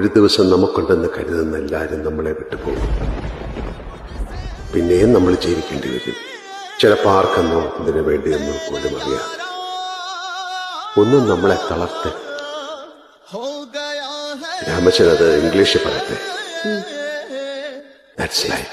ഒരു ദിവസം നമുക്കുണ്ടെന്ന് കരുതുന്ന എല്ലാവരും നമ്മളെ വിട്ടുപോകും. പിന്നെയും നമ്മൾ ജീവിക്കേണ്ടി വരും. ചിലപ്പോൾ ആർക്കെന്നോ ഇതിനു വേണ്ടിയെന്നോ പോലും അറിയാം. ഒന്നും നമ്മളെ തളർത്ത് രാമചരത് ഇംഗ്ലീഷ് പറയട്ടെ? That's life.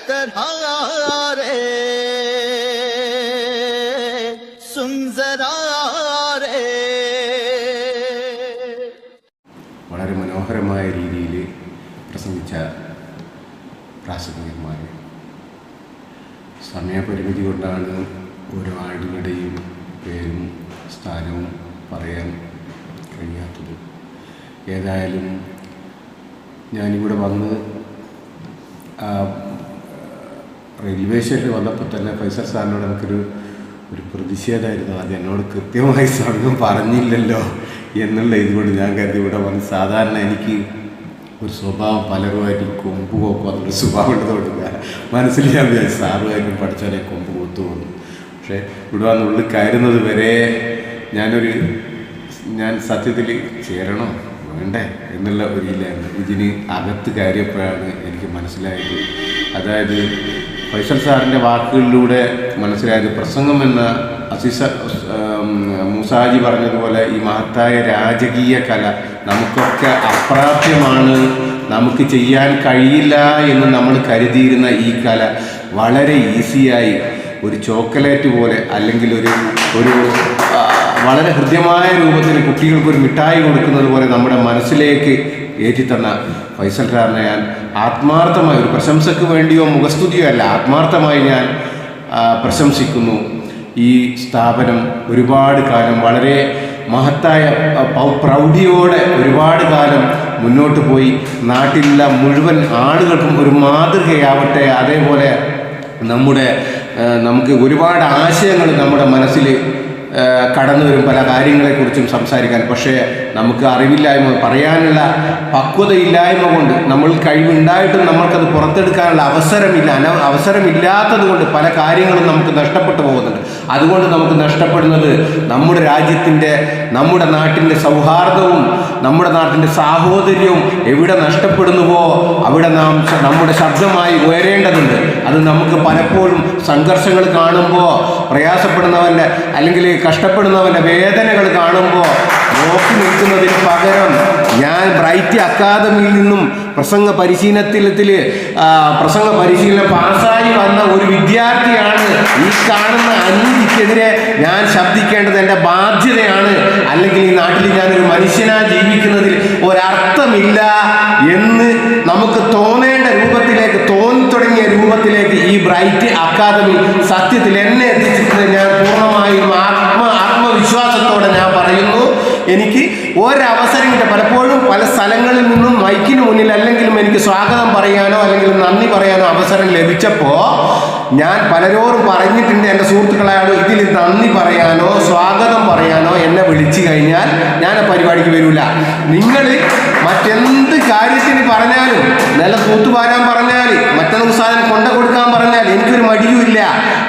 പ്രസംഗിച്ച പ്രാസംഗികന്മാർ സമയപരിമിതി കൊണ്ടാണ് ഓരോ ആളുകളുടെയും പേരും സ്ഥാനവും പറയാൻ കഴിയാത്തത്. ഏതായാലും ഞാനിവിടെ വന്ന് റെയിൽവേ സ്റ്റേഷനിൽ വന്നപ്പോൾ തന്നെ ഫൈസൽ സാറിനോട് എനിക്കൊരു ഒരു പ്രതിഷേധമായിരുന്നു. അത് എന്നോട് കൃത്യമായി സമയം പറഞ്ഞില്ലല്ലോ എന്നുള്ള ഇതുകൊണ്ട് ഞാൻ കരുതി ഇവിടെ വന്ന് സാധാരണ എനിക്ക് ഒരു സ്വഭാവം പലരുമായിട്ട് കൊമ്പ് കോക്കും. അതൊരു സ്വഭാവം ഉള്ളതുകൊണ്ട് ഞാൻ മനസ്സിൽ ഞാൻ വിചാരിച്ചു സാറുമായിട്ടും പഠിച്ചാലേ കൊമ്പ് കൊത്തു പോകുന്നു പക്ഷേ ഇവിടെ വന്ന് ഉള്ളിൽ കയറുന്നത് വരെ ഞാനൊരു ഞാൻ സത്യത്തിൽ ചേരണോ? വേണ്ടേ എന്നുള്ള ഒരു ഇതിലായിരുന്നു ഇതിന് അകത്ത് കയറിയപ്പോഴാണ് എനിക്ക് മനസ്സിലായത്. അതായത് ഫൈസൽ സാറിന്റെ വാക്കുകളിലൂടെ മനസ്സിലായത് പ്രസംഗം എന്ന അസീസ മൂസാജി പറഞ്ഞതുപോലെ ഈ മഹത്തായ രാജകീയ കല നമുക്കൊക്കെ അപ്രാപ്യമാണ്. നമുക്ക് ചെയ്യാൻ കഴിയില്ല എന്ന് നമ്മൾ കരുതിയിരുന്ന ഈ കല വളരെ ഈസിയായി ഒരു ചോക്കലേറ്റ് പോലെ അല്ലെങ്കിൽ ഒരു ഒരു വളരെ ഹൃദ്യമായ രൂപത്തിൽ കുട്ടികൾക്ക് ഒരു മിഠായി കൊടുക്കുന്നത് പോലെ നമ്മുടെ മനസ്സിലേക്ക് ഏറ്റിത്തന്ന ഫൈസൽ സാറിനെ ഞാൻ ആത്മാർത്ഥമായി ഒരു പ്രശംസയ്ക്ക് വേണ്ടിയോ മുഖസ്തുതിയോ അല്ല ആത്മാർത്ഥമായി ഞാൻ പ്രശംസിക്കുന്നു. ഈ സ്ഥാപനം ഒരുപാട് കാലം വളരെ മഹത്തായ പ്രൗഢിയോടെ ഒരുപാട് കാലം മുന്നോട്ട് പോയി. നാട്ടിലുള്ള മുഴുവൻ ആളുകൾക്കും ഒരു മാതൃകയാവട്ടെ. അതേപോലെ നമ്മുടെ നമുക്ക് ഒരുപാട് ആശയങ്ങൾ നമ്മുടെ മനസ്സിൽ കടന്നു വരും. പല കാര്യങ്ങളെക്കുറിച്ചും സംസാരിക്കാൻ. പക്ഷേ നമുക്ക് അറിവില്ലായ്മ പറയാനുള്ള പക്വതയില്ലായ്മ കൊണ്ട് നമ്മൾ കഴിവുണ്ടായിട്ടും നമ്മൾക്കത് പുറത്തെടുക്കാനുള്ള അവസരമില്ല. അന അവസരമില്ലാത്തത് കൊണ്ട് പല കാര്യങ്ങളും നമുക്ക് നഷ്ടപ്പെട്ടു പോകുന്നുണ്ട്. അതുകൊണ്ട് നമുക്ക് നഷ്ടപ്പെടുന്നത് നമ്മുടെ രാജ്യത്തിന്റെ നമ്മുടെ നാട്ടിന്റെ സൗഹാർദ്ദവും നമ്മുടെ നാട്ടിന്റെ സാഹോദര്യവും എവിടെ നഷ്ടപ്പെടുന്നുവോ അവിടെ നാം നമ്മുടെ ശബ്ദമായി ഉയരേണ്ടതുണ്ട്. അത് നമുക്ക് പലപ്പോഴും സംഘർഷങ്ങൾ കാണുമ്പോൾ പ്രയാസപ്പെടുന്നവന്റെ അല്ലെങ്കിൽ കഷ്ടപ്പെടുന്നവന്റെ വേദനകൾ കാണുമ്പോൾ നോക്കി നിൽക്കുന്നതിന് പകരം ഞാൻ ബ്രൈറ്റ് അക്കാദമിയിൽ നിന്നും പ്രസംഗ പരിശീലനത്തിൽ പ്രസംഗ പരിശീലനം പാസ്സായി വന്ന ഈ കാണുന്ന അനീതിക്കെതിരെ ഞാൻ ശബ്ദിക്കേണ്ടത് എന്റെ ബാധ്യതയാണ്. അല്ലെങ്കിൽ ഈ നാട്ടിൽ ഞാൻ ഒരു മനുഷ്യനാ ജീവിക്കുന്നതിൽ ഒരർത്ഥമില്ല എന്ന് നമുക്ക് തോന്നേണ്ട രൂപത്തിലേക്ക് തോന്നി തുടങ്ങിയ രൂപത്തിലേക്ക് ഈ ബ്രൈറ്റ് അക്കാദമി സത്യത്തിൽ എന്നെ എത്തിച്ചിട്ട് ഞാൻ പൂർണമായും ആത്മ ആത്മവിശ്വാസത്തോടെ ഞാൻ പറയുന്നു. എനിക്ക് ഒരവസരം കിട്ടും. പലപ്പോഴും പല സ്ഥലങ്ങളിൽ നിന്നും മൈക്കിന് മുന്നിൽ അല്ലെങ്കിലും എനിക്ക് സ്വാഗതം പറയാനോ അല്ലെങ്കിൽ നന്ദി പറയാനോ അവസരം ലഭിച്ചപ്പോൾ ഞാൻ പലരോടും പറഞ്ഞിട്ടുണ്ട് എന്റെ സുഹൃത്തുക്കളായാലും ഇതിൽ നന്ദി പറയാനോ സ്വാഗതം പറയാനോ എന്നെ വിളിച്ചു കഴിഞ്ഞാൽ ഞാൻ ആ പരിപാടിക്ക് വരില്ല നിങ്ങൾ മറ്റെന്ത് കാര്യത്തിന് പറഞ്ഞാലും നല്ല തൂത്തുപാരാൻ പറഞ്ഞാൽ മറ്റൊരു സാധനം കൊണ്ട കൊടുക്കാൻ പറഞ്ഞാൽ എനിക്കൊരു മടിയുമില്ല.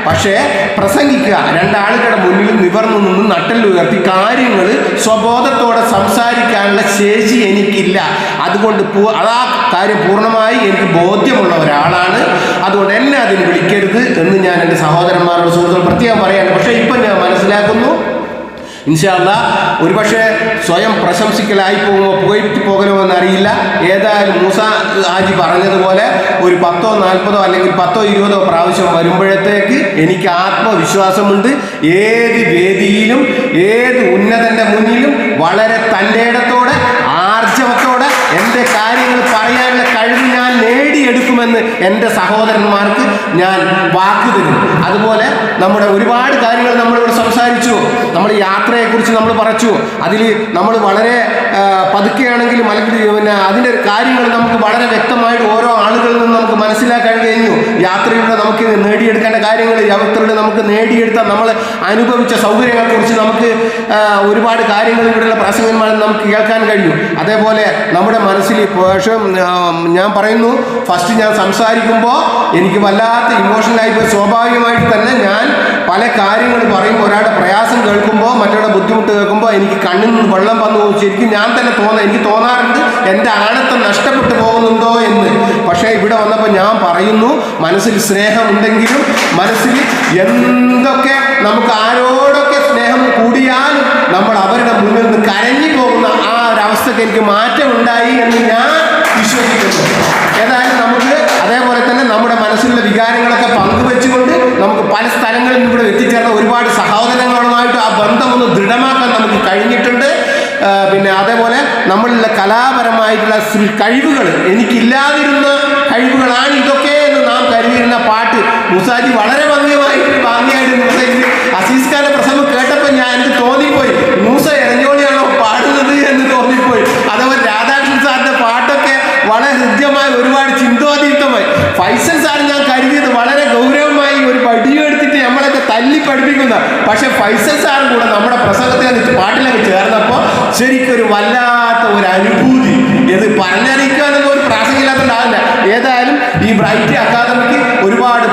പക്ഷേ പ്രസംഗിക്കുക രണ്ടാളുകളുടെ മുന്നിൽ നിവർന്നു നിന്ന് നട്ടലുയർത്തി കാര്യങ്ങൾ സ്വബോധത്തോടെ സംസാരിക്കാനുള്ള ശേഷി എനിക്കില്ല. അതുകൊണ്ട് അതാ കാര്യം പൂർണമായി എനിക്ക് ബോധ്യമുള്ള ഒരാളാണ്. അതുകൊണ്ട് എന്നെ അതിന് വിളിക്കരുത് എന്ന് ഞാൻ എന്റെ സഹോദരന്മാരുടെ സുഹൃത്തുക്കൾ പ്രത്യേകം പറയാണ്. പക്ഷേ ഇപ്പം ഞാൻ മനസ്സിലാക്കുന്നു ഇൻഷാല്ല ഒരുപക്ഷെ സ്വയം പ്രശംസിക്കലായി പോകുമോ പുകഴ്ത്തി പോകലോ എന്നറിയില്ല. ഏതായാലും മൂസ ആജി പറഞ്ഞതുപോലെ ഒരു പത്തോ നാൽപ്പതോ അല്ലെങ്കിൽ പത്തോ ഇരുപതോ പ്രാവശ്യം വരുമ്പോഴത്തേക്ക് എനിക്ക് ആത്മവിശ്വാസമുണ്ട്. ഏത് വേദിയിലും ഏത് ഉന്നതന്റെ മുന്നിലും വളരെ തന്റെ ഇടത്തോടെ ആർജവത്തോടെ എന്റെ കാര്യങ്ങൾ പറയാനുള്ള കഴിവ് ഞാൻ നേടിയെടുക്കുമെന്ന് എന്റെ സഹോദരന്മാർക്ക് ഞാൻ വാക്ക് തരും. അതുപോലെ നമ്മുടെ ഒരുപാട് കാര്യങ്ങൾ നമ്മളിവിടെ സംസാരിച്ചു. നമ്മൾ യാത്രയെക്കുറിച്ച് നമ്മൾ പറച്ചു. അതിൽ നമ്മൾ വളരെ പതുക്കെയാണെങ്കിലും അല്ലെങ്കിൽ പിന്നെ അതിന്റെ കാര്യങ്ങൾ നമുക്ക് വളരെ വ്യക്തമായിട്ട് ഓരോ ആളുകളിൽ നിന്ന് നമുക്ക് മനസ്സിലാക്കാൻ കഴിഞ്ഞു. യാത്രയിലൂടെ നമുക്ക് നേടിയെടുക്കേണ്ട കാര്യങ്ങൾ യാത്രയിലൂടെ നമുക്ക് നേടിയെടുത്ത നമ്മൾ അനുഭവിച്ച സൗകര്യങ്ങളെക്കുറിച്ച് നമുക്ക് ഒരുപാട് കാര്യങ്ങൾ ഇവിടെയുള്ള പ്രാസംഗന്മാരിൽ നമുക്ക് കേൾക്കാൻ കഴിയും. അതേപോലെ നമ്മുടെ മനസ്സിൽ പക്ഷേ ഞാൻ പറയുന്നു ഫസ്റ്റ് ഞാൻ സംസാരിക്കുമ്പോൾ എനിക്ക് വല്ലാത്ത ഇമോഷണലായി പോയി. സ്വാഭാവികമായിട്ട് തന്നെ ഞാൻ പല കാര്യങ്ങൾ പറയുമ്പോൾ ഒരാളുടെ പ്രയാസം കേൾക്കുമ്പോൾ മറ്റൊരാളുടെ ബുദ്ധിമുട്ട് കേൾക്കുമ്പോൾ എനിക്ക് കണ്ണിൽ നിന്ന് വെള്ളം വന്നു ശരിക്കും ഞാൻ തന്നെ തോന്നാം എനിക്ക് തോന്നാറുണ്ട് എന്റെ ആണത്വം നഷ്ടപ്പെട്ടു പോകുന്നുണ്ടോ എന്ന്. പക്ഷേ ഇവിടെ വന്നപ്പോൾ ഞാൻ പറയുന്നു മനസ്സിൽ സ്നേഹമുണ്ടെങ്കിലും മനസ്സിൽ എന്തൊക്കെ നമുക്ക് ആരോടൊക്കെ സ്നേഹം കൂടിയാലും നമ്മൾ അവരുടെ മുന്നിൽ നിന്ന് കരഞ്ഞു പോകുന്ന ആ ഒരവസ്ഥക്ക് എനിക്ക് മാറ്റമുണ്ടായി എന്ന് ഞാൻ വിശ്വസിക്കുന്നു ഏതായാലും നമുക്ക് അതേപോലെ തന്നെ നമ്മുടെ മനസ്സിലുള്ള വികാരങ്ങളൊക്കെ പങ്കുവെച്ചുകൊണ്ട് നമുക്ക് പല സ്ഥലങ്ങളിൽ ഇവിടെ എത്തിച്ചേർന്ന ഒരുപാട് സഹോദരങ്ങളുമായിട്ട് ആ ബന്ധം ഒന്ന് ദൃഢമാക്കാൻ നമുക്ക് കഴിഞ്ഞിട്ടുണ്ട് ആ, പിന്നെ അതേപോലെ നമ്മളിലെ കലാപരമായിട്ടുള്ള കഴിവുകൾ എനിക്കില്ലാതിരുന്ന കഴിവുകളാണ് ഇതൊക്കെ എന്ന് നാം കരുതിയിരുന്ന പാട്ട് മുസാജി വളരെ ഭംഗിയായി ഭംഗിയായിട്ട് മുസാജി അസീസ് ഖാന്റെ പ്രസംഗം കേട്ടപ്പോൾ ഞാൻ എനിക്ക് തോന്നിപ്പോയി. മൂസ എരഞ്ഞോളിയാണോ പാടുന്നത് എന്ന് തോന്നിപ്പോയി. അതേപോലെ രാധാകൃഷ്ണൻ സാറിന്റെ പാട്ടൊക്കെ വളരെ ഹൃദ്യമായി ഒരുപാട് ചിന്തോതീതമായി ഫൈസൽ സാർ ഞാൻ കരുതിയത് വളരെ ഗൗരവമായി ഒരു പടിയും എടുത്തിട്ട് നമ്മളൊക്കെ തല്ലി പഠിപ്പിക്കുന്ന. പക്ഷെ ഫൈസൽ സാറും കൂടെ നമ്മുടെ പ്രസംഗത്തിൽ പാട്ടിലൊക്കെ ശരിക്കും ഒരു വല്ലാത്ത ഒരു അനുഭൂതി ഇത് പറഞ്ഞറിയിക്കാനൊന്നും ഒരു പ്രാസംഗില്ലാത്തതാവില്ല ഏതായാലും ഈ ബ്രൈറ്റ് അക്കാദമിക്ക് ഒരുപാട്